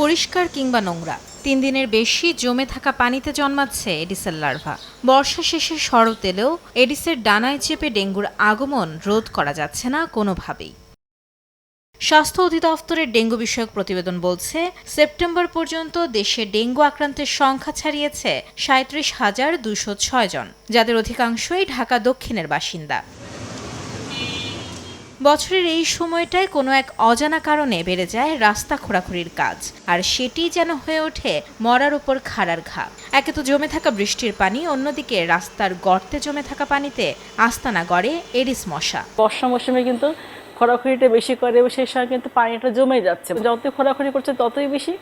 পরিষ্কার কিংবা নোংরা। তিন দিনের বেশি জমে থাকা পানিতে জন্মাচ্ছে এডিসের লার্ভা। বর্ষা শেষে শরৎ এলেও এডিসের ডানায় চেপে ডেঙ্গুর আগমন রোধ করা যাচ্ছে না কোনোভাবেই। স্বাস্থ্য অধিদপ্তরের ডেঙ্গু বিষয়ক প্রতিবেদন বলছে, সেপ্টেম্বর পর্যন্ত দেশে ডেঙ্গু আক্রান্তের সংখ্যা ছাড়িয়েছে সাঁত্রিশ হাজার দুশো ছয় জন, যাদের অধিকাংশই ঢাকা দক্ষিণের বাসিন্দা। বছরের এই সময়টায় কোনো এক অজানা কারণে বেড়ে যায় রাস্তা খোঁড়াখুড়ির কাজ, আর সেটি যেন হয়ে ওঠে মরার উপর খাড়ার ঘা। একে তো জমে থাকা বৃষ্টির পানি, অন্যদিকে রাস্তার গর্তে জমে থাকা পানিতে আস্তানা গড়ে এডিস মশা। বর্ষা মৌসুমে কিন্তু খোরাখুরিটা বেশি করে, এবং সেই সময় কিন্তু পানিটা জমে যাচ্ছে। যতই খোরাখুরি করছে, ততই বেশি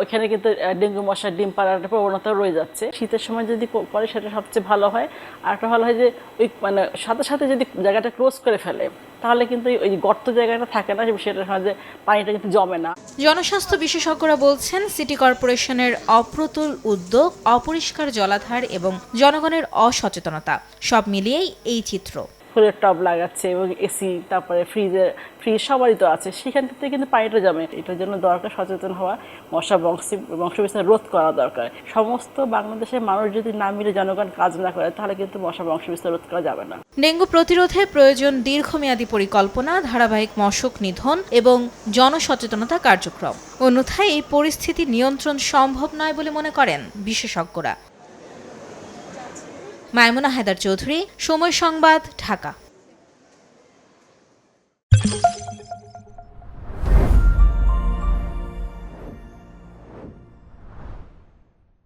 ওইখানে কিন্তু ডেঙ্গু মশার ডিম পাড়ার প্রবণতা রয়ে যাচ্ছে। শীতের সময় যদি করে সেটা সবচেয়ে ভালো হয়। আর একটা ভালো হয় যে, ওই মানে সাথে সাথে যদি জায়গাটা ক্লোজ করে ফেলে তাহলে কিন্তু ওই গর্ত জায়গাটা থাকে না সেটার সাথে পানিটা কিন্তু জমে না। জনস্বাস্থ্য বিশেষজ্ঞরা বলছেন, সিটি কর্পোরেশনের অপ্রতুল উদ্যোগ, অপরিষ্কার জলাধার এবং জনগণের অসচেতনতা, সব মিলিয়েই এই চিত্র। ফুলের টব লাগাচ্ছে এবং এসি, তারপরে ফ্রিজের ফ্রিজ সবারই তো আছে। সেখান থেকে কিন্তু পানিটা জমে। এটার জন্য দরকার সচেতন হওয়া, মশা বংশ, বংশবিস্তার রোধ করা দরকার। সমস্ত বাংলাদেশের মানুষ যদি না মিলে জনগণ কাজ না করে, তাহলে কিন্তু মশা বংশবিস্তার রোধ করা যাবে না। ডেঙ্গু প্রতিরোধে প্রয়োজন দীর্ঘমেয়াদী পরিকল্পনা, ধারাবাহিক মশক নিধন এবং জনসচেতনতা কার্যক্রম। অন্যথায় এই পরিস্থিতি নিয়ন্ত্রণ সম্ভব নয় বলে মনে করেন বিশেষজ্ঞরা। মাইমুনা হায়দার চৌধুরী সময় সংবাদ ঢাকা।